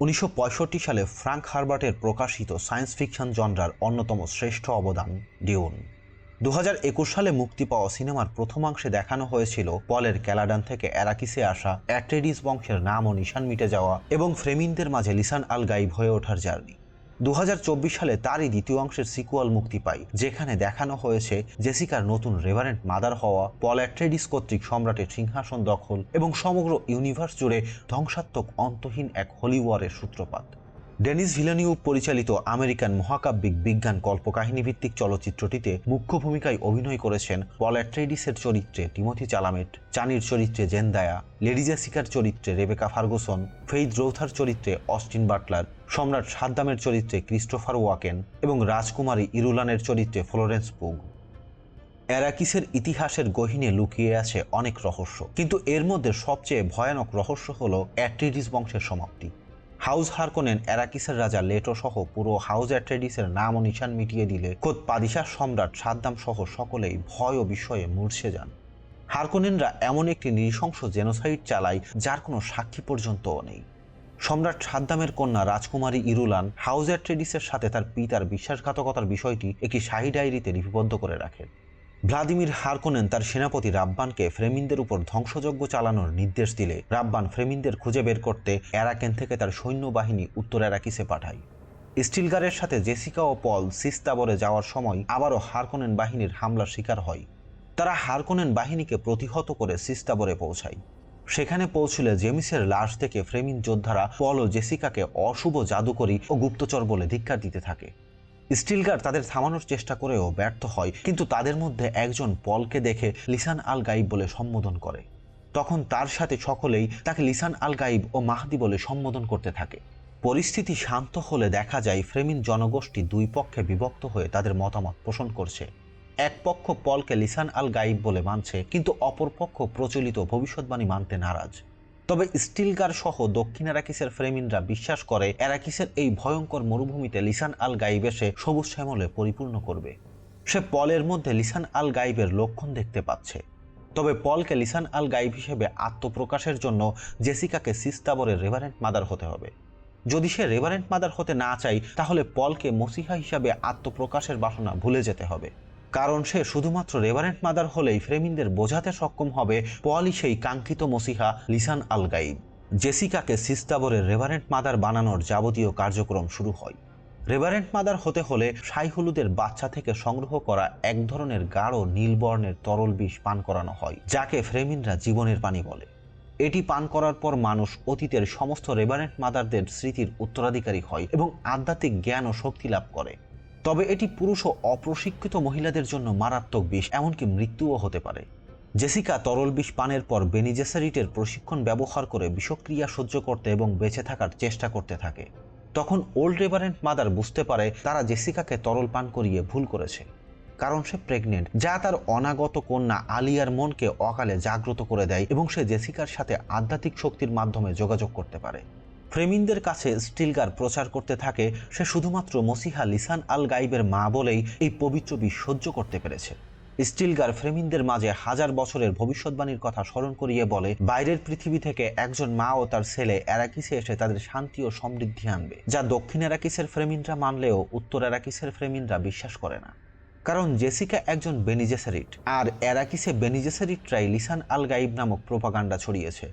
উনিশশো পঁয়ষট্টি সালে ফ্রাঙ্ক হারবার্টের প্রকাশিত সায়েন্স ফিকশন জনরার অন্যতম শ্রেষ্ঠ অবদান, ডিউন। দু সালে মুক্তি পাওয়া সিনেমার প্রথমাংশে দেখানো হয়েছিল পলের ক্যালাডান থেকে অ্যারাকিসে আসা অ্যাট্রেডিস বংশের নাম ও নিশান মিটে যাওয়া এবং ফ্রেমিনদের মাঝে লিসান আল গাইব হয়ে ওঠার জার্নি। দু হাজার চব্বিশ সালে তারই দ্বিতীয় অংশের সিকুয়াল মুক্তি পাই যেখানে দেখানো হয়েছে জেসিকার নতুন রেভারেন্ট মাদার হওয়া, পল অ্যাট্রেডিস কর্তৃক সম্রাটের সিংহাসন দখল এবং সমগ্র ইউনিভার্স জুড়ে ধ্বংসাত্মক অন্তহীন এক হলিওয়ারের সূত্রপাত। ডেনিস ভিলানিউ পরিচালিত আমেরিকান মহাকাব্যিক বিজ্ঞান কল্পকাহিনী ভিত্তিক চলচ্চিত্রটিতে মুখ্য ভূমিকায় অভিনয় করেছেন পল অ্যাট্রেডিসের চরিত্রে টিমথি চালামেট, চানির চরিত্রে জেনদায়া লেডি জেসিকার চরিত্রে রেবেকা ফার্গুসন, ফেইদ রৌথার চরিত্রে অস্টিন বাটলার, সম্রাট সাদ্দামের চরিত্রে ক্রিস্টোফার ওয়াকেন এবং রাজকুমারী ইরুলানের চরিত্রে ফ্লোরেন্স পুগ। অ্যারাকিসের ইতিহাসের গহিনে লুকিয়ে আছে অনেক রহস্য, কিন্তু এর মধ্যে সবচেয়ে ভয়ানক রহস্য হল অ্যাট্রেডিস বংশের সমাপ্তি। হাউস হারকোনেন অ্যারাকিসের রাজা লেটো সহ পুরো হাউস অ্যাট্রেডিসের নাম ও নিশান মিটিয়ে দিলে খোদ পাদিশাহ সম্রাট সাদ্দাম সহ সকলেই ভয় ও বিস্ময়ে মূর্ছে যান। হারকোনেনরা এমন একটি নৃশংস জেনোসাইড চালায় যার কোনো সাক্ষী পর্যন্তও নেই। সম্রাট সাদ্দামের কন্যা রাজকুমারী ইরুলান হাউস অ্যাট্রেডিসের সাথে তার পিতার বিশ্বাসঘাতকতার বিষয়টি একটি শাহী ডায়েরিতে লিপিবদ্ধ করে রাখেন। ভ্লাদিমির হারকোনেন তার সেনাপতি রাব্বানকে ফ্রেমিনদের উপর ধ্বংসযজ্ঞ চালানোর নির্দেশ দিলে রাব্বান ফ্রেমিনদের খুঁজে বের করতে অ্যারাকেন থেকে তার সৈন্যবাহিনী উত্তর অ্যারাকিসে পাঠায়। স্টিলগারের সাথে জেসিকা ও পল সিস্তাবরে যাওয়ার সময় আবারও হারকোনেন বাহিনীর হামলার শিকার হয়। তারা হারকোনেন বাহিনীকে প্রতিহত করে সিস্তাবরে পৌঁছায়। সেখানে পৌঁছলে জেমিসের লাশ থেকে ফ্রেমিন যোদ্ধারা পল ও জেসিকাকে অশুভ জাদুকরী ও গুপ্তচর বলে ধিক্কার দিতে থাকে। স্টিলগার তাদের থামানোর চেষ্টা করেও ব্যর্থ হয়, কিন্তু তাদের মধ্যে একজন পলকে দেখে লিসান আল গাইব বলে সম্বোধন করে। তখন তার সাথে সকলেই তাকে লিসান আল গাইব ও মাহদি বলে সম্বোধন করতে থাকে। পরিস্থিতি শান্ত হলে দেখা যায় ফ্রেমিন জনগোষ্ঠী দুই পক্ষে বিভক্ত হয়ে তাদের মতামত পোষণ করছে। এক পক্ষ পলকে লিসান আল গাইব বলে মানছে, কিন্তু অপর পক্ষ প্রচলিত ভবিষ্যৎবাণী মানতে নারাজ। তবে স্টিলগার সহ দক্ষিণ অ্যারাকিসের ফ্রেমিনরা বিশ্বাস করে অ্যারাকিসের এই ভয়ঙ্কর মরুভূমিতে লিসান আল গাইব এসে সবুজ শ্যামলে পরিপূর্ণ করবে। সে পলের মধ্যে লিসান আল গাইবের লক্ষণ দেখতে পাচ্ছে। তবে পলকে লিসান আল গাইব হিসেবে আত্মপ্রকাশের জন্য জেসিকাকে সিস্তাবরের রেভারেন্ট মাদার হতে হবে। যদি সে রেভারেন্ট মাদার হতে না চাই তাহলে পলকে মসিহা হিসাবে আত্মপ্রকাশের বাসনা ভুলে যেতে হবে। কারণ সে শুধুমাত্র রেভারেন্ট মাদার হলেই ফ্রেমিনদের বোঝাতে সক্ষম হবে পলই সেই কাঙ্ক্ষিত মসিহা লিসান আল গাইব জেসিকাকে সিস্তাবরের রেভারেন্ট মাদার বানানোর যাবতীয় কার্যক্রম শুরু হয়। রেভারেন্ট মাদার হতে হলে সাইহলুদের বাচ্চা থেকে সংগ্রহ করা এক ধরনের গাঢ় নীলবর্ণের তরল বিষ পান করানো হয়, যাকে ফ্রেমিনরা জীবনের পানি বলে। এটি পান করার পর মানুষ অতীতের সমস্ত রেভারেন্ট মাদারদের স্মৃতির উত্তরাধিকারী হয় এবং আধ্যাত্মিক জ্ঞান ও শক্তি লাভ করে। তবে এটি পুরুষ ও অপ্রশিক্ষিত মহিলাদের জন্য মারাত্মক বিষ, এমনকি মৃত্যুও হতে পারে। জেসিকা তরল বিষ পানের পর বেনিজেসারিটের প্রশিক্ষণ ব্যবহার করে বিষক্রিয়া সহ্য করতে এবং বেঁচে থাকার চেষ্টা করতে থাকে। তখন ওল্ড রেভারেন্ট মাদার বুঝতে পারে তারা জেসিকাকে তরল পান করিয়ে ভুল করেছে, কারণ সে প্রেগনেন্ট, যা তার অনাগত কন্যা আলিয়ার মনকে অকালে জাগ্রত করে দেয় এবং সে জেসিকার সাথে আধ্যাত্মিক শক্তির মাধ্যমে যোগাযোগ করতে পারে। ফ্রেমিনদের কাছে স্টিলগার প্রচার করতে থাকে, সে শুধুমাত্র মসিহা লিসান আল গাইবের মা বলেই এই পবিত্র বিষ সহ্য করতে পেরেছে। স্টিলগার ফ্রেমিনদের মাঝে হাজার বছরের ভবিষ্যৎবাণীর কথা স্মরণ করিয়ে বলে, বাইরের পৃথিবী থেকে একজন মা ও তার ছেলে অ্যারাকিসে এসে তাদের শান্তি ও সমৃদ্ধি আনবে, যা দক্ষিণ অ্যারাকিসের ফ্রেমিনরা মানলেও উত্তর অ্যারাকিসের ফ্রেমিনরা বিশ্বাস করে না। কারণ জেসিকা একজন বেনিজেসারিট, আর অ্যারাকিসে বেনিজেসারিটরাই লিসান আল গাইব নামক প্রোপাগান্ডা ছড়িয়েছে।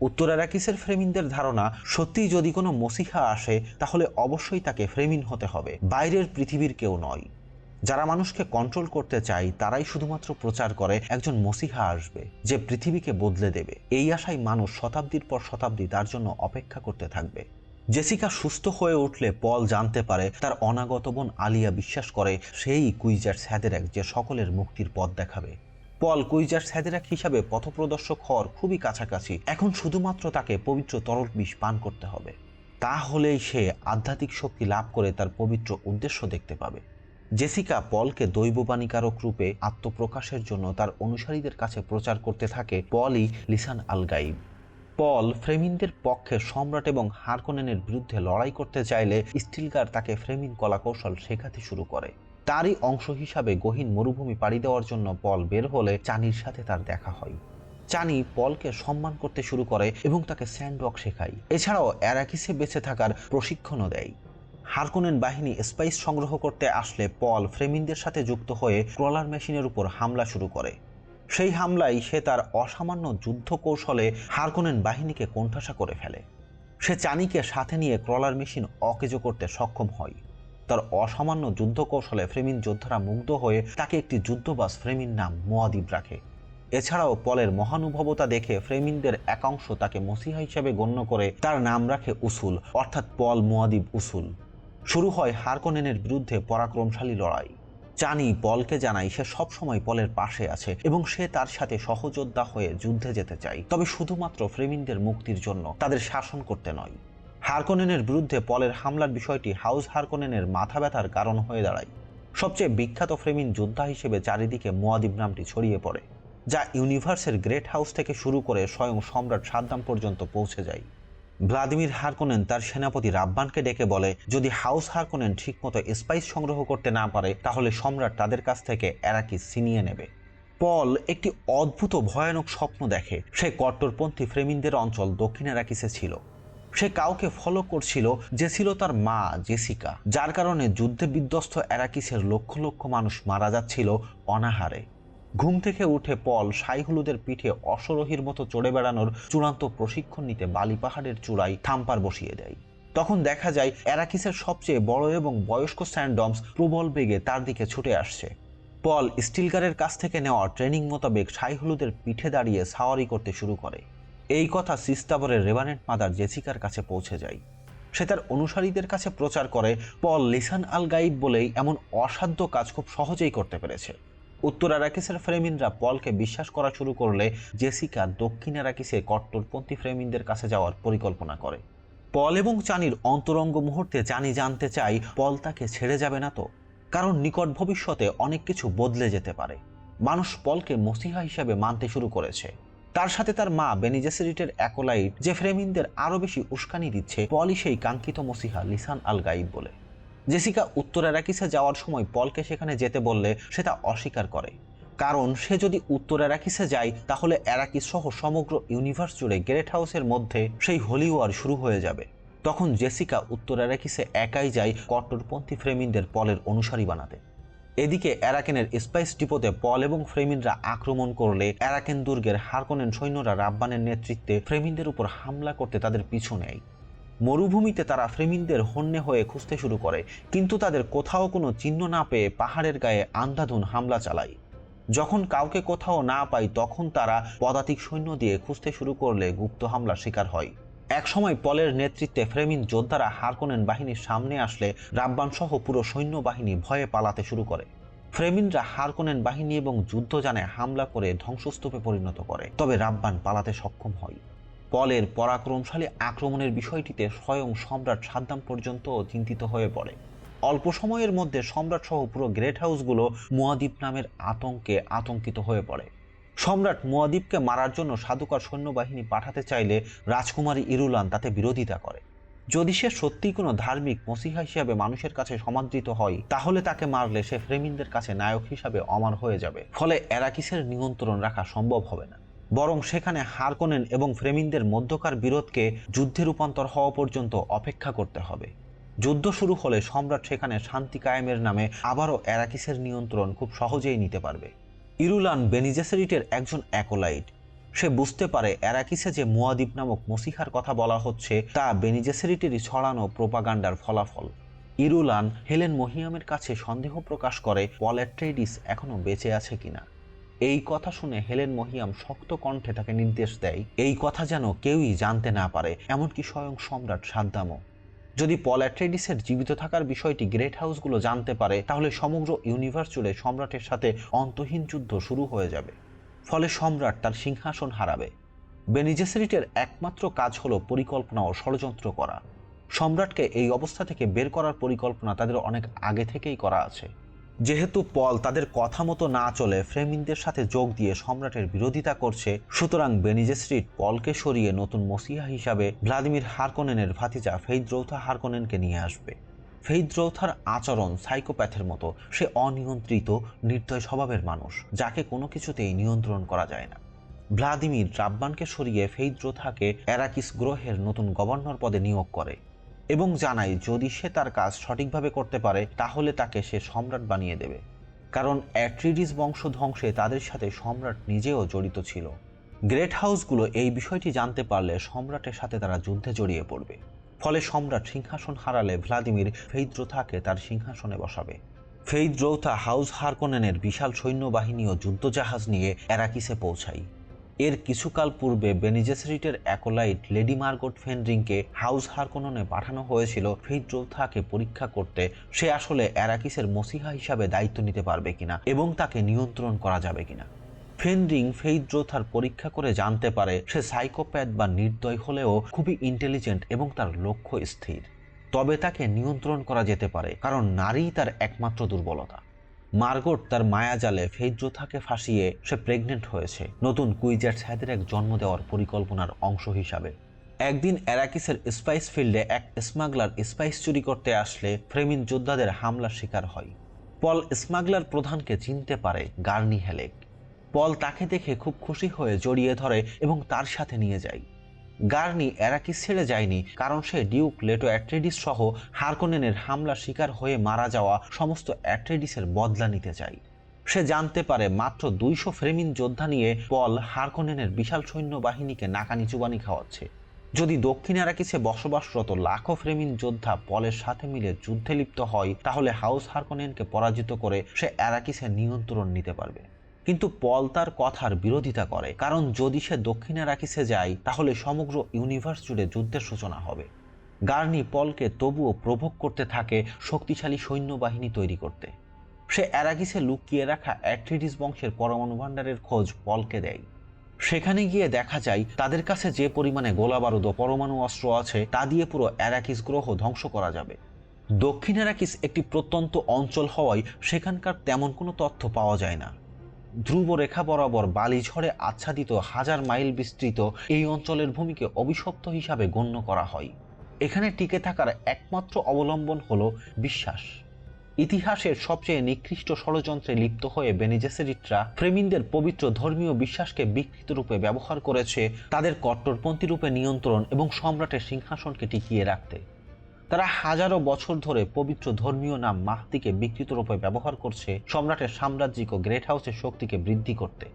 উত্তর অ্যারাকিসের ফ্রেমিনদের ধারণা, সত্যিই যদি কোনো মসিহা আসে, তাহলে অবশ্যই তাকে ফ্রেমিন হতে হবে। বাইরের পৃথিবীর কেউ নয়। যারা মানুষকে কন্ট্রোল করতে চায়, তারাই শুধুমাত্র প্রচার করে একজন মসিহা আসবে, যে পৃথিবীকে বদলে দেবে। এই আশায় মানুষ শতাব্দীর পর শতাব্দী তার জন্য অপেক্ষা করতে থাকবে। জেসিকা সুস্থ হয়ে উঠলে পল জানতে পারে, তার অনাগত বোন আলিয়া বিশ্বাস করে, সেই কুইজার স্যাদের এক যে সকলের মুক্তির পথ দেখাবে। পল কুইজার স্যাদেরাক হিসাবে পথপ্রদর্শক হওয়ার খুবই কাছাকাছি। এখন শুধুমাত্র তাকে পবিত্র তরল বিষ পান করতে হবে। তাহলেই সে আধ্যাত্মিক শক্তি লাভ করে তার পবিত্র উদ্দেশ্য দেখতে পাবে। জেসিকা পলকে দৈববাণীকারক রূপে আত্মপ্রকাশের জন্য তার অনুসারীদের কাছে প্রচার করতে থাকে পলই লিসান আল গাইব পল ফ্রেমিনদের পক্ষে সম্রাট এবং হারকোনেনের বিরুদ্ধে লড়াই করতে চাইলে স্টিলগার তাকে ফ্রেমিন কলাকৌশল শেখাতে শুরু করে। তারই অংশ হিসাবে গহীন মরুভূমি পাড়ি দেওয়ার জন্য পল বের হলে চানির সাথে তার দেখা হয়। চানি পলকে সম্মান করতে শুরু করে এবং তাকে স্যান্ডওয়াক শেখায়। এছাড়াও অ্যারাকিসে বেঁচে থাকার প্রশিক্ষণও দেয়। হারকোনেন বাহিনী স্পাইস সংগ্রহ করতে আসলে পল ফ্রেমিনদের সাথে যুক্ত হয়ে ক্রলার মেশিনের উপর হামলা শুরু করে। সেই হামলায় সে তার অসামান্য যুদ্ধ কৌশলে হারকোনেন বাহিনীকে কোণঠাসা করে ফেলে। সে চানিকে সাথে নিয়ে ক্রলার মেশিন অকেজো করতে সক্ষম হয়। তার অসামান্য যুদ্ধ কৌশলে ফ্রেমিন যোদ্ধারা মুগ্ধ হয়ে তাকে একটি যুদ্ধবাস ফ্রেমিন নাম মোয়াদিব রাখে। এছাড়াও পলের মহানুভবতা দেখে ফ্রেমিনদের একাংশ তাকে মসিহা হিসেবে গণ্য করে তার নাম রাখে উসুল, অর্থাৎ পল মোয়াদিব উসুল। শুরু হয় হারকোনেনের বিরুদ্ধে পরাক্রমশালী লড়াই। চানি পলকে জানাই সে সবসময় পলের পাশে আছে এবং সে তার সাথে সহযোদ্ধা হয়ে যুদ্ধে যেতে চায়। তবে শুধুমাত্র ফ্রেমিনদের মুক্তির জন্য তাদের শাসন করতে নয়। হারকোনেনের বিরুদ্ধে পলের হামলার বিষয়টি হাউস হারকোনেনের মাথা ব্যথার কারণ হয়ে দাঁড়ায়। সবচেয়ে বিখ্যাত ফ্রেমিন যোদ্ধা হিসেবে চারিদিকে মোয়াদিব নামটি ছড়িয়ে পড়ে, যা ইউনিভার্সের গ্রেট হাউস থেকে শুরু করে স্বয়ং সম্রাট সাদ্দাম পর্যন্ত পৌঁছে যায়। ভ্লাদিমির হারকোনেন তার সেনাপতি রাব্বানকে ডেকে বলে, যদি হাউস হারকোনেন ঠিকমতো স্পাইস সংগ্রহ করতে না পারে, তাহলে সম্রাট তাদের কাছ থেকে এরাকি ছিনিয়ে নেবে। পল একটি অদ্ভুত ভয়ানক স্বপ্ন দেখে। সে কট্টরপন্থী ফ্রেমিনদের অঞ্চল দক্ষিণ এরাকিসে ছিল। সে কাউকে ফলো করছিল যে ছিল তার মা জেসিকা। যার কারণে যুদ্ধে বিধ্বস্ত এরাকিসের লক্ষ লক্ষ মানুষ মারা যাচ্ছিল অনাহারে। ঘুম থেকে উঠে পল সাইহলুদের পিঠে অশরোহীর মতো চড়ে বেড়ানোর চূড়ান্ত প্রশিক্ষণ নিতে বালি পাহাড়ের চূড়ায় থাম্পার বসিয়ে দেয়। তখন দেখা যায় অ্যারাকিসের সবচেয়ে বড় এবং বয়স্ক স্যান্ডমস প্রবল বেগে তার দিকে ছুটে আসছে। পল স্টিলগারের কাছ থেকে নেওয়া ট্রেনিং মোতাবেক সাইহলুদের পিঠে দাঁড়িয়ে সাওয়ারি করতে শুরু করে। এই কথা সিস্তাবরের রেভানেন্ট মাদার জেসিকার কাছে পৌঁছে যায়। সে তার অনুসারীদের কাছে প্রচার করে, পল, লিসান আল গাইব বলেই এমন অসাধ্য কাজ খুব সহজেই করতে পেরেছে। উত্তর আরাকিসের ফ্রেমিনরা পলকে বিশ্বাস করা শুরু করলে জেসিকা দক্ষিণ আরাকিসে কট্টরপন্থী ফ্রেমিনদের কাছে যাওয়ার পরিকল্পনা করে। পল এবং চানির অন্তরঙ্গ মুহূর্তে চানি জানতে চাই পল তাকে ছেড়ে যাবে না তো? কারণ নিকট ভবিষ্যতে অনেক কিছু বদলে যেতে পারে। মানুষ পলকে মসিহা হিসাবে মানতে শুরু করেছে। তার সাথে তার মা বেনিজেসেরিটের অ্যাকোলাইট যে ফ্রেমিনদের আরও বেশি উস্কানি দিচ্ছে পলই সেই কাঙ্ক্ষিত মসিহা লিসান আল গাইব বলে। জেসিকা উত্তর অ্যারাকিসে যাওয়ার সময় পলকে সেখানে যেতে বললে সে তা অস্বীকার করে। কারণ সে যদি উত্তর অ্যারাকিসে যায়, তাহলে অ্যারাকিস সহ সমগ্র ইউনিভার্স জুড়ে গ্রেট হাউসের মধ্যে সেই হোলি ওয়ার শুরু হয়ে যাবে। তখন জেসিকা উত্তর অ্যারাকিসে একাই যায় কট্টরপন্থী ফ্রেমিনদের পলের অনুসারী বানাতে। এদিকে অ্যারাকেনের স্পাইস ডিপোতে পল এবং ফ্রেমিনরা আক্রমণ করলে অ্যারাকেন দুর্গের হারকোনেন সৈন্যরা রাব্বানের নেতৃত্বে ফ্রেমিনদের উপর হামলা করতে তাদের পিছু নেয়। মরুভূমিতে তারা ফ্রেমিনদের হন্যে হয়ে খুঁজতে শুরু করে, কিন্তু তাদের কোথাও কোনো চিহ্ন না পেয়ে পাহাড়ের গায়ে আন্ধাধুন হামলা চালায়। যখন কাউকে কোথাও না পায় তখন তারা পদাতিক সৈন্য দিয়ে খুঁজতে শুরু করলে গুপ্ত হামলার শিকার হয়। একসময় পলের নেতৃত্বে ফ্রেমিন যোদ্ধারা হারকোনেন বাহিনীর সামনে আসলে রাব্বান সহ পুরো সৈন্যবাহিনী ভয়ে পালাতে শুরু করে। ফ্রেমিনরা হারকোনেন বাহিনী এবং যুদ্ধযানে হামলা করে ধ্বংসস্তূপে পরিণত করে, তবে রাব্বান পালাতে সক্ষম হয়। পলের পরাক্রমশালী আক্রমণের বিষয়টিতে স্বয়ং সম্রাট সাদ্দাম পর্যন্ত চিন্তিত হয়ে পড়ে। অল্প সময়ের মধ্যে সম্রাট সহ পুরো গ্রেট হাউসগুলো মুয়াদিব নামের আতঙ্কে আতঙ্কিত হয়ে পড়ে। সম্রাট মুয়াদিবকে মারার জন্য সাধুকার সৈন্যবাহিনী পাঠাতে চাইলে রাজকুমারী ইরুলান তাতে বিরোধিতা করে। যদি সে সত্যিই কোনো ধার্মিক মসিহা হিসাবে মানুষের কাছে সমাদৃত হয়, তাহলে তাকে মারলে সে ফ্রেমিনদের কাছে নায়ক হিসাবে অমর হয়ে যাবে। ফলে অ্যারাকিসের নিয়ন্ত্রণ রাখা সম্ভব হবে না। বরং সেখানে হারকোনেন এবং ফ্রেমিনদের মধ্যকার বিরোধকে যুদ্ধে রূপান্তর হওয়া পর্যন্ত অপেক্ষা করতে হবে। যুদ্ধ শুরু হলে সম্রাট সেখানে শান্তি কায়েমের নামে আবারও অ্যারাকিসের নিয়ন্ত্রণ খুব সহজেই নিতে পারবে। ইরুলান বেনিজেসেরিটের একজন অ্যাকোলাইট। সে বুঝতে পারে অ্যারাকিসে যে মুয়াদিব নামক মসিহার কথা বলা হচ্ছে, তা বেনিজেসেরিটেরই ছড়ানো প্রোপাগান্ডার ফলাফল। ইরুলান হেলেন মহিয়ামের কাছে সন্দেহ প্রকাশ করে পলেট্রেডিস এখনও বেঁচে আছে কিনা। এই কথা শুনে হেলেন মহিয়াম শক্ত কণ্ঠে তাকে নির্দেশ দেয়, এই কথা যেন কেউই জানতে না পারে, এমনকি স্বয়ং সম্রাট সাদ্দামও যদি পল অ্যাট্রেডিসের জীবিত থাকার বিষয়টি গ্রেট হাউসগুলো জানতে পারে, তাহলে সমগ্র ইউনিভার্স জুড়ে সম্রাটের সাথে অন্তহীন যুদ্ধ শুরু হয়ে যাবে। ফলে সম্রাট তার সিংহাসন হারাবে। বেনিজেসেরিটের একমাত্র কাজ হলো পরিকল্পনা ও ষড়যন্ত্র করা। সম্রাটকে এই অবস্থা থেকে বের করার পরিকল্পনা তাদের অনেক আগে থেকেই করা আছে। যেহেতু পল তাদের কথা মতো না চলে, ফ্রেমিনদের সাথে যোগ দিয়ে সম্রাটের বিরোধিতা করছে, সুতরাং বেনিজেস্ট্রিট পলকে সরিয়ে নতুন মসিহা হিসাবে ভ্লাদিমির হারকোনেনের ভাতিজা ফেইদ্রৌথা হারকোনেনকে নিয়ে আসবে। ফেইদ্রৌথার আচরণ সাইকোপ্যাথের মতো, সে অনিয়ন্ত্রিত, নির্দয় স্বভাবের মানুষ, যাকে কোনো কিছুতেই নিয়ন্ত্রণ করা যায় না। ভ্লাদিমির রাব্বানকে সরিয়ে ফেইদ্রোথাকে অ্যারাকিস গ্রহের নতুন গভর্নর পদে নিয়োগ করে। এবং জানায় যদি সে তার কাজ সঠিকভাবে করতে পারে, তাহলে তাকে সে সম্রাট বানিয়ে দেবে। কারণ অ্যাট্রিডিস বংশ ধ্বংসে তাদের সাথে সম্রাট নিজেও জড়িত ছিল। গ্রেট হাউসগুলো এই বিষয়টি জানতে পারলে সম্রাটের সাথে তারা যুদ্ধে জড়িয়ে পড়বে। ফলে সম্রাট সিংহাসন হারালে ভ্লাদিমির ফেইদ্রোথাকে তার সিংহাসনে বসাবে। ফেইদ্রৌথা হাউস হারকোনেনের বিশাল সৈন্যবাহিনী ও যুদ্ধজাহাজ নিয়ে অ্যারাকিসে পৌঁছায়। এর কিছুকাল পূর্বে বেনিজেসরিটের অ্যাকোলাইট লেডি মার্গট ফেনরিংকে হাউস হারকোননে পাঠানো হয়েছিল ফেইদ্রৌথাকে পরীক্ষা করতে। সে আসলে অ্যারাকিসের মসিহা হিসাবে দায়িত্ব নিতে পারবে কিনা এবং তাকে নিয়ন্ত্রণ করা যাবে কিনা। ফেনরিং ফেইদ্রোথার পরীক্ষা করে জানতে পারে সে সাইকোপ্যাথ বা নির্দয় হলেও খুবই ইন্টেলিজেন্ট এবং তার লক্ষ্য স্থির। তবে তাকে নিয়ন্ত্রণ করা যেতে পারে, কারণ নারীই তার একমাত্র দুর্বলতা। মার্গট তার মায়াজালে ফেইদ্রোথাকে ফাঁসিয়ে সে প্রেগনেন্ট হয়েছে। নতুন কুইজার স্যাদের এক জন্ম দেওয়ার পরিকল্পনার অংশ হিসাবে। একদিন অ্যারাকিসের স্পাইস ফিল্ডে এক স্মাগলার স্পাইস চুরি করতে আসলে ফ্রেমিন যোদ্ধাদের হামলার শিকার হয়। পল স্মাগলার প্রধানকে চিনতে পারে গার্নি হেলেক পল তাকে দেখে খুব খুশি হয়ে জড়িয়ে ধরে এবং তার সাথে নিয়ে যায়। গার্নি অ্যারাকিস ছেড়ে যায়নি? কারণ সে ডিউক, লেটো, অ্যাট্রেডিস সহ হারকোনেনের হামলার শিকার হয়ে মারা যাওয়া সমস্ত অ্যাট্রেডিসের বদলা নিতে চায়। সে জানতে পারে মাত্র দুইশো ফ্রেমিন যোদ্ধা নিয়ে পল হারকোনেনের বিশাল সৈন্যবাহিনীকে নাকানি চুবানি খাওয়াচ্ছে। যদি দক্ষিণ অ্যারাকিসে বসবাসরত লাখো ফ্রেমিন যোদ্ধা পলের সাথে মিলে যুদ্ধে লিপ্ত হয়, তাহলে হাউস হারকোনেনকে পরাজিত করে সে অ্যারাকিসের নিয়ন্ত্রণ নিতে পারবে। কিন্তু পল তার কথার বিরোধিতা করে, কারণ যদি সে দক্ষিণে রাখিসে যায়, তাহলে সমগ্র ইউনিভার্স জুড়ে যুদ্ধের সূচনা হবে। গার্নি পলকে তবুও প্রভোগ করতে থাকে শক্তিশালী সৈন্যবাহিনী তৈরি করতে। সে অ্যারাকিসে লুকিয়ে রাখা অ্যাট্রিডিস বংশের পরমাণু ভাণ্ডারের খোঁজ পলকে দেয়। সেখানে গিয়ে দেখা যায়, তাদের কাছে যে পরিমাণে গোলা বারুদ ও পরমাণু অস্ত্র আছে, তা দিয়ে পুরো অ্যারাকিস গ্রহ ধ্বংস করা যাবে। দক্ষিণ অ্যারাকিস একটি প্রত্যন্ত অঞ্চল হওয়ায় সেখানকার তেমন কোনো তথ্য পাওয়া যায় না। ধ্রুব রেখা বরাবর বালি ঝড়ে আচ্ছাদিত হাজার মাইল বিস্তৃত এই অঞ্চলের ভূমিকে অভিশপ্ত হিসাবে গণ্য করা হয়। এখানে টিকে থাকার একমাত্র অবলম্বন হল বিশ্বাস। ইতিহাসের সবচেয়ে নিকৃষ্ট ষড়যন্ত্রে লিপ্ত হয়ে বেনিজেসেরিটরা ফ্রেমিনদের পবিত্র ধর্মীয় বিশ্বাসকে বিকৃত রূপে ব্যবহার করেছে, তাদের কট্টরপন্থী রূপে নিয়ন্ত্রণ এবং সম্রাটের সিংহাসনকে টিকিয়ে রাখতে। তারা হাজারো বছর ধরে পবিত্র ধর্মীয় নাম মাহতিকে বিকৃত রূপে ব্যবহার করছে সম্রাটের সাম্রাজ্যিক ও গ্রেট হাউসের শক্তিকে বৃদ্ধি করতে।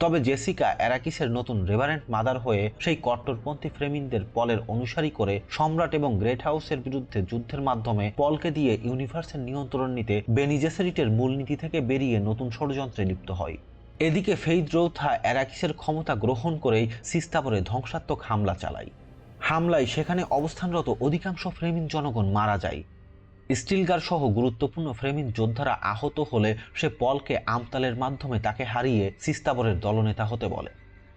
তবে জেসিকা অ্যারাকিসের নতুন রেভারেন্ট মাদার হয়ে সেই কট্টরপন্থী ফ্রেমিনদের পলের অনুসারী করে সম্রাট এবং গ্রেট হাউসের বিরুদ্ধে যুদ্ধের মাধ্যমে পলকে দিয়ে ইউনিভার্সের নিয়ন্ত্রণ নিতে বেনিজেসেরিটের মূলনীতি থেকে বেরিয়ে নতুন ষড়যন্ত্রে লিপ্ত হয়। এদিকে ফেইদ্রৌথা অ্যারাকিসের ক্ষমতা গ্রহণ করেই সিস্তাপরে ধ্বংসাত্মক হামলা চালায়। হামলায় সেখানে অবস্থানরত অধিকাংশ ফ্রেমিন জনগণ মারা যায়। স্টিলগার সহ গুরুত্বপূর্ণ ফ্রেমিন যোদ্ধারা আহত হলে সে পলকে আমতালের মাধ্যমে তাকে হারিয়ে সিস্তাবরের দলনেতা হতে বলে।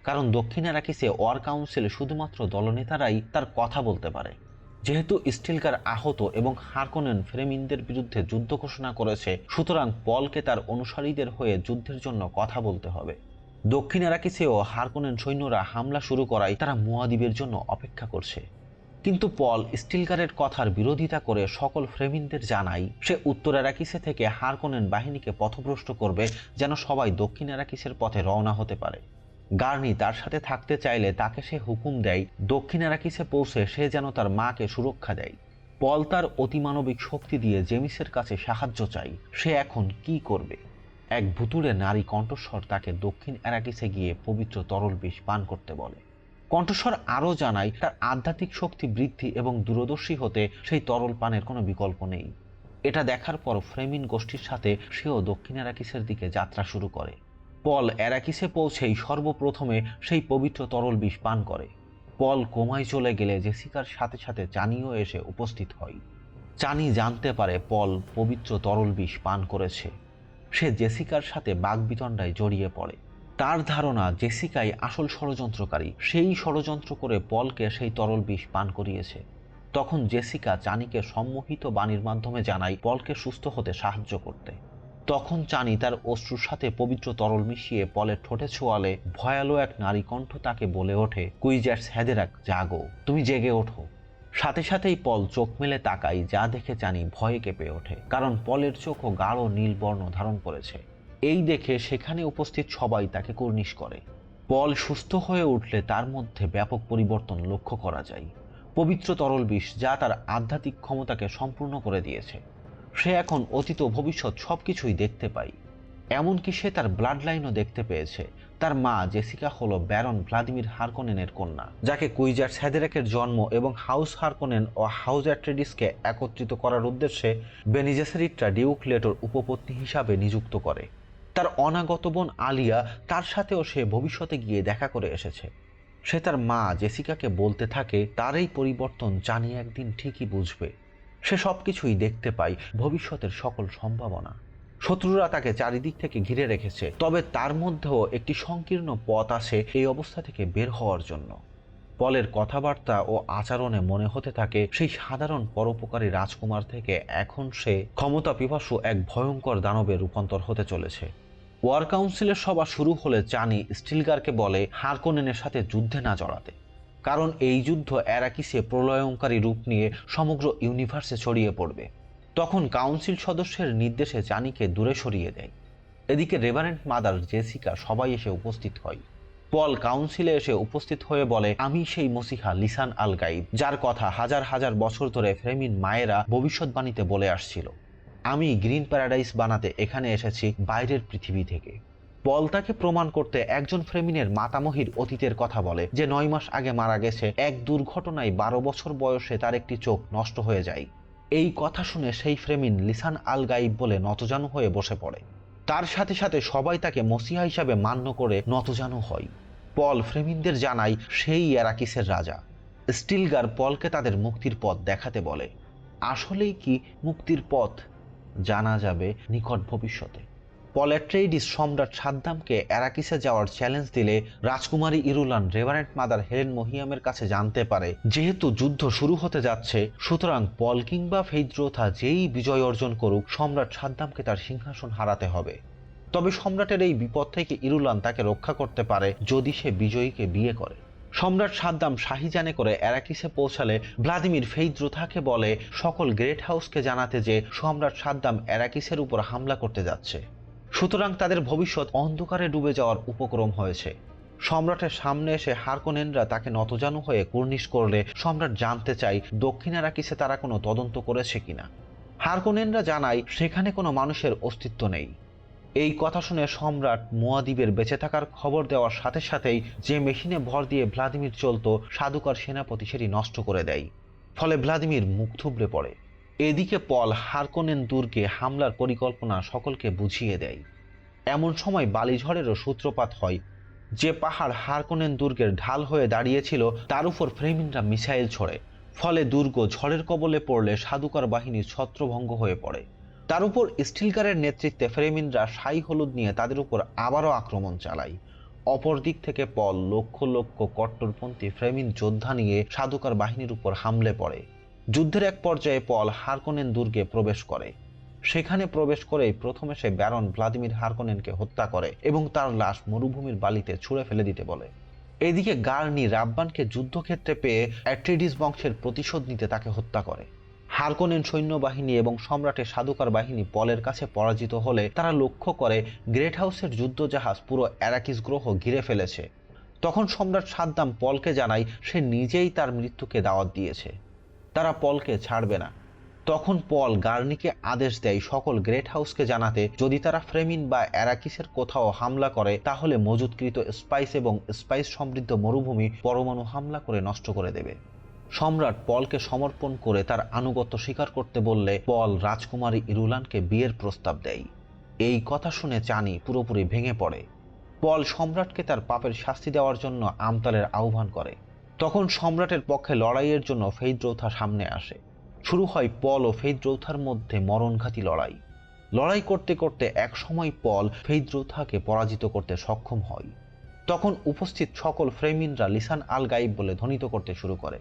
কারণ দক্ষিণ আরাকিসে ওয়ার কাউন্সিলে শুধুমাত্র দলনেতারাই তার কথা বলতে পারে। যেহেতু স্টিলগার আহত এবং হারকোনেন ফ্রেমিনদের বিরুদ্ধে যুদ্ধ ঘোষণা করেছে, সুতরাং পলকে তার অনুসারীদের হয়ে যুদ্ধের জন্য কথা বলতে হবে। দক্ষিণ আরাকিসেও হারকোনেন সৈন্যরা হামলা শুরু করায় তারা মুয়াদিবের জন্য অপেক্ষা করছে। কিন্তু পল স্টিলগারের কথার বিরোধিতা করে সকল ফ্রেমিনদের জানায়, সে উত্তর আরাকিসে থেকে হারকোনেন বাহিনীকে পথভ্রষ্ট করবে যেন সবাই দক্ষিণ আরাকিসের পথে রওনা হতে পারে। গার্নি তার সাথে থাকতে চাইলে তাকে সে হুকুম দেয়, দক্ষিণ আরাকিসে পৌঁছে সে যেন তার মাকে সুরক্ষা দেয়। পল তার অতিমানবিক শক্তি দিয়ে জেমিসের কাছে সাহায্য চাই সে এখন কি করবে? এক ভুতুড়ে নারী কণ্ঠস্বর তাকে দক্ষিণ অ্যারাকিসে গিয়ে পবিত্র তরল বিষ পান করতে বলে। কণ্ঠস্বর আরও জানায়, তার আধ্যাত্মিক শক্তি বৃদ্ধি এবং দূরদর্শী হতে সেই তরল পানের কোনো বিকল্প নেই। এটা দেখার পর ফ্রেমিন গোষ্ঠীর সাথে সেও দক্ষিণ অ্যারাকিসের দিকে যাত্রা শুরু করে। পল অ্যারাকিসে পৌঁছেই সর্বপ্রথমে সেই পবিত্র তরল বিষ পান করে। পল কোমায় চলে গেলে জেসিকার সাথে সাথে চানিও এসে উপস্থিত হয়। চানি জানতে পারে পল পবিত্র তরল বিষ পান করেছে। সে জেসিকার সাথে বাগবিতণ্ডায় জড়িয়ে পড়ে। তার ধারণা, জেসিকাই আসল ষড়যন্ত্রকারী। সেই ষড়যন্ত্র করে পলকে সেই তরল বিষ পান করিয়েছে। তখন জেসিকা চানিকে সম্মোহিত বাণীর মাধ্যমে জানায় পলকে সুস্থ হতে সাহায্য করতে। তখন চানি তার অশ্রুর সাথে পবিত্র তরল মিশিয়ে পলের ঠোঁটে ছোঁয়ালে ভয়ালো এক নারী কণ্ঠ তাকে বলে ওঠে, কুইজার্স হ্যাদেরাক জাগো। তুমি জেগে ওঠো। সাথে সাথেই পল চোখ মেলে তাকাই যা দেখে জানি ভয়ে কেঁপে ওঠে, কারণ পলের চোখও গাঢ় নীল বর্ণ ধারণ করেছে। এই দেখে সেখানে উপস্থিত সবাই তাকে কুর্নিশ করে। পল সুস্থ হয়ে উঠলে তার মধ্যে ব্যাপক পরিবর্তন লক্ষ্য করা যায়। পবিত্র তরল বিষ, যা তার আধ্যাত্মিক ক্ষমতাকে সম্পূর্ণ করে দিয়েছে। সে এখন অতীত ভবিষ্যৎ সব কিছুই দেখতে পায়। এমনকি সে তার ব্লাড লাইনও দেখতে পেয়েছে তার মা জেসিকা হলো ব্যারন ভ্লাদিমির হারকোনেনের কন্যা, যাকে কুইজার স্যাদেরাকের জন্ম এবং হাউস হারকোনেন ও হাউস অ্যাট্রেডিসকে একত্রিত করার উদ্দেশ্যে বেনিজেসেরিটরা ডিউক লেটোর উপপত্নী হিসাবে নিযুক্ত করে। তার অনাগত বোন আলিয়া তার সাথেও সে ভবিষ্যতে গিয়ে দেখা করে এসেছে। সে তার মা জেসিকাকে বলতে থাকে তার এই পরিবর্তন জানি একদিন ঠিকই বুঝবে। সে সব কিছুই দেখতে পায় ভবিষ্যতের সকল সম্ভাবনা। শত্রুরা তাকে চারিদিক থেকে ঘিরে রেখেছে, তবে তার মধ্যেও একটি সংকীর্ণ পথ আসে এই অবস্থা থেকে বের হওয়ার জন্য। পলের কথাবার্তা ও আচরণে মনে হতে থাকে সেই সাধারণ পরোপকারী রাজকুমার থেকে এখন সে ক্ষমতা পিপাসু এক ভয়ঙ্কর দানবে রূপান্তর হতে চলেছে। ওয়ার কাউন্সিলের সভা শুরু হলে চানি স্টিলগারকে বলে হারকোনেনের সাথে যুদ্ধে না জড়াতে, কারণ এই যুদ্ধ এরাকিসে প্রলয়ঙ্কারী রূপ নিয়ে সমগ্র ইউনিভার্সে ছড়িয়ে পড়বে। তখন কাউন্সিল সদস্যের নির্দেশে জানিকে দূরে সরিয়ে দেয়। এদিকে রেভারেন্ট মাদার জেসিকা সবাই এসে উপস্থিত হয়। পল কাউন্সিলে এসে উপস্থিত হয়ে বলে, আমি সেই মসিহা লিসান আল গাইব যার কথা হাজার হাজার বছর ধরে ফ্রেমিন মায়েরা ভবিষ্যৎবাণীতে বলে আসছিল। আমি গ্রিন প্যারাডাইস বানাতে এখানে এসেছি বাইরের পৃথিবী থেকে। পল তাকে প্রমাণ করতে একজন ফ্রেমিনের মাতামহির অতীতের কথা বলে, যে নয় মাস আগে মারা গেছে। এক দুর্ঘটনায় বারো বছর বয়সে তার একটি চোখ নষ্ট হয়ে যায়। এই কথা শুনে সেই ফ্রেমিন লিসান আল গাইব বলে নতজানু হয়ে বসে পড়ে। তার সাথে সাথে সবাই তাকে মসিহা হিসাবে মান্য করে নতজানু হয়। পল ফ্রেমিনদের জানায় সেই এরাকিসের রাজা। স্টিলগার পলকে তাদের মুক্তির পথ দেখাতে বলে, আসলেই কি মুক্তির পথ জানা যাবে নিকট ভবিষ্যতে? পলেট্রেইডিস সম্রাট সাদ্দামকে অ্যারাকিসে যাওয়ার চ্যালেঞ্জ দিলে রাজকুমারী ইরুলান রেভারেন্ট মাদার হেলেন মহিয়ামের কাছে জানতে পারে। যেহেতু যুদ্ধ শুরু হতে যাচ্ছে, সুতরাং পল কিংবা ফেইদ্রোথা যেই বিজয় অর্জন করুক, সম্রাট সাদ্দামকে তার সিংহাসন হারাতে হবে। তবে সম্রাটের এই বিপদ থেকে ইরুলান তাকে রক্ষা করতে পারে যদি সে বিজয়ীকে বিয়ে করে। সম্রাট সাদ্দাম শাহিজানে করে অ্যারাকিসে পৌঁছালে ভ্লাদিমির ফেইদ্রোথাকে বলে, সকল গ্রেট হাউসকে জানাতে যে সম্রাট সাদ্দাম অ্যারাকিসের উপর হামলা করতে যাচ্ছে। সুতরাং তাদের ভবিষ্যৎ অন্ধকারে ডুবে যাওয়ার উপক্রম হয়েছে। সম্রাটের সামনে এসে হারকোনেনরা তাকে নতজানু হয়ে কুর্নিশ করলে সম্রাট জানতে চায় দক্ষিণ আরাকিসে তারা কোনো তদন্ত করেছে কিনা। হারকোনেনরা জানায়, সেখানে কোনো মানুষের অস্তিত্ব নেই। এই কথা শুনে সম্রাট মোয়াদিবের বেঁচে থাকার খবর দেওয়ার সাথে সাথেই যে মেশিনে ভর দিয়ে ভ্লাদিমির চলত, সাধুকার সেনাপতি সেটি নষ্ট করে দেয়। ফলে ভ্লাদিমির মুখ থুবড়ে পড়ে। এদিকে পল হারকোনেন দুর্গে হামলার পরিকল্পনা সকলকে বুঝিয়ে দেয়। এমন সময় বালিঝড়েরও সূত্রপাত হয়। যে পাহাড় হারকোনেন দুর্গের ঢাল হয়ে দাঁড়িয়েছিল, তার উপর ফ্রেমিনরা মিসাইল ছড়ে। ফলে দুর্গ ঝড়ের কবলে পড়লে সাধুকার বাহিনী ছত্রভঙ্গ হয়ে পড়ে। তার উপর স্টিলকারের নেতৃত্বে ফ্রেমিনরা সাই হলুদ নিয়ে তাদের উপর আবারও আক্রমণ চালায়। অপরদিক থেকে পল লক্ষ লক্ষ কট্টরপন্থী ফ্রেমিন যোদ্ধা নিয়ে সাধুকার বাহিনীর উপর হামলে পড়ে। যুদ্ধের এক পর্যায়ে পল হারকোনেন দুর্গে প্রবেশ করে। সেখানে প্রবেশ করেই প্রথমে সে ব্যারন ভ্লাদিমির হারকোনেনকে হত্যা করে এবং তার লাশ মরুভূমির বালিতে ছুঁড়ে ফেলে দিতে বলে। এদিকে গার্নি রাব্বানকে যুদ্ধক্ষেত্রে পেয়ে অ্যাট্রিডিস বংশের প্রতিশোধ নিতে তাকে হত্যা করে। হারকোনেন সৈন্যবাহিনী এবং সম্রাটের সাধুকার বাহিনী পলের কাছে পরাজিত হলে তারা লক্ষ্য করে গ্রেট হাউসের যুদ্ধজাহাজ পুরো অ্যারাকিস গ্রহ ঘিরে ফেলেছে। তখন সম্রাট সাদ্দাম পলকে জানায়, সে নিজেই তার মৃত্যুকে দাওয়াত দিয়েছে। তারা পলকে ছাড়বে না। তখন পল গার্নিকে আদেশ দেয় সকল গ্রেট হাউসকে জানাতে, যদি তারা ফ্রেমিন বা অ্যারাকিসের কোথাও হামলা করে, তাহলে মজুদকৃত স্পাইস এবং স্পাইস সমৃদ্ধ মরুভূমি পরমাণু হামলা করে নষ্ট করে দেবে। সম্রাট পলকে সমর্পণ করে তার আনুগত্য স্বীকার করতে বললে, পল রাজকুমারী ইরুলানকে বিয়ের প্রস্তাব দেয়। এই কথা শুনে চানি পুরোপুরি ভেঙে পড়ে। পল সম্রাটকে তার পাপের শাস্তি দেওয়ার জন্য আমতালের আহ্বান করে। তখন সম্রাটের পক্ষে লড়াইয়ের জন্য ফেইদ্রৌথা সামনে আসে। শুরু হয় পল ও ফেইদ্রৌথার মধ্যে মরণঘাতী লড়াই। লড়াই করতে করতে এক সময় পল ফেইদ্রৌথাকে পরাজিত করতে সক্ষম হয়। তখন উপস্থিত সকল ফ্রেমিনরা লিসান আল গাইব বলে ধ্বনিত করতে শুরু করে।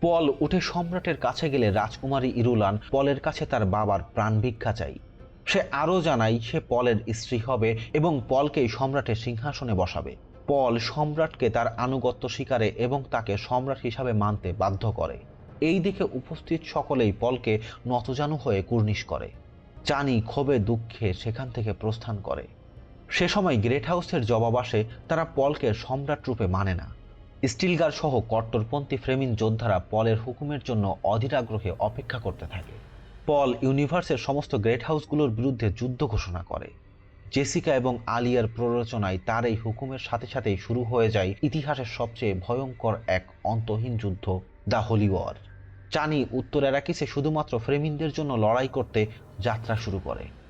পল উঠে সম্রাটের কাছে গেলে রাজকুমারী ইরুলান পলের কাছে তার বাবার প্রাণ ভিক্ষা চাই সে আরও জানায় সে পলের স্ত্রী হবে এবং পলকেই সম্রাটের সিংহাসনে বসাবে। পল সম্রাটকে তার আনুগত্য স্বীকারে এবং তাকে সম্রাট হিসাবে মানতে বাধ্য করে। এই দিকে উপস্থিত সকলেই পলকে নতজানু হয়ে কুর্নিশ করে। চানি ক্ষোভে দুঃখে সেখান থেকে প্রস্থান করে। সে সময় গ্রেট হাউসের জবাব আসে, তারা পলকে সম্রাট রূপে মানে না। স্টিলগার সহ কট্টরপন্থী ফ্রেমিন যোদ্ধারা পলের হুকুমের জন্য অধীর আগ্রহে অপেক্ষা করতে থাকে। পল ইউনিভার্সের সমস্ত গ্রেট হাউসগুলোর বিরুদ্ধে যুদ্ধ ঘোষণা করে। জেসিকা এবং আলিয়ার প্ররোচনায় তার এই হুকুমের সাথে সাথেই শুরু হয়ে যায় ইতিহাসের সবচেয়ে ভয়ঙ্কর এক অন্তহীন যুদ্ধ, দ্য হোলি ওয়ার। চানি উত্তর এরাকিসে শুধুমাত্র ফ্রেমিনদের জন্য লড়াই করতে যাত্রা শুরু করে।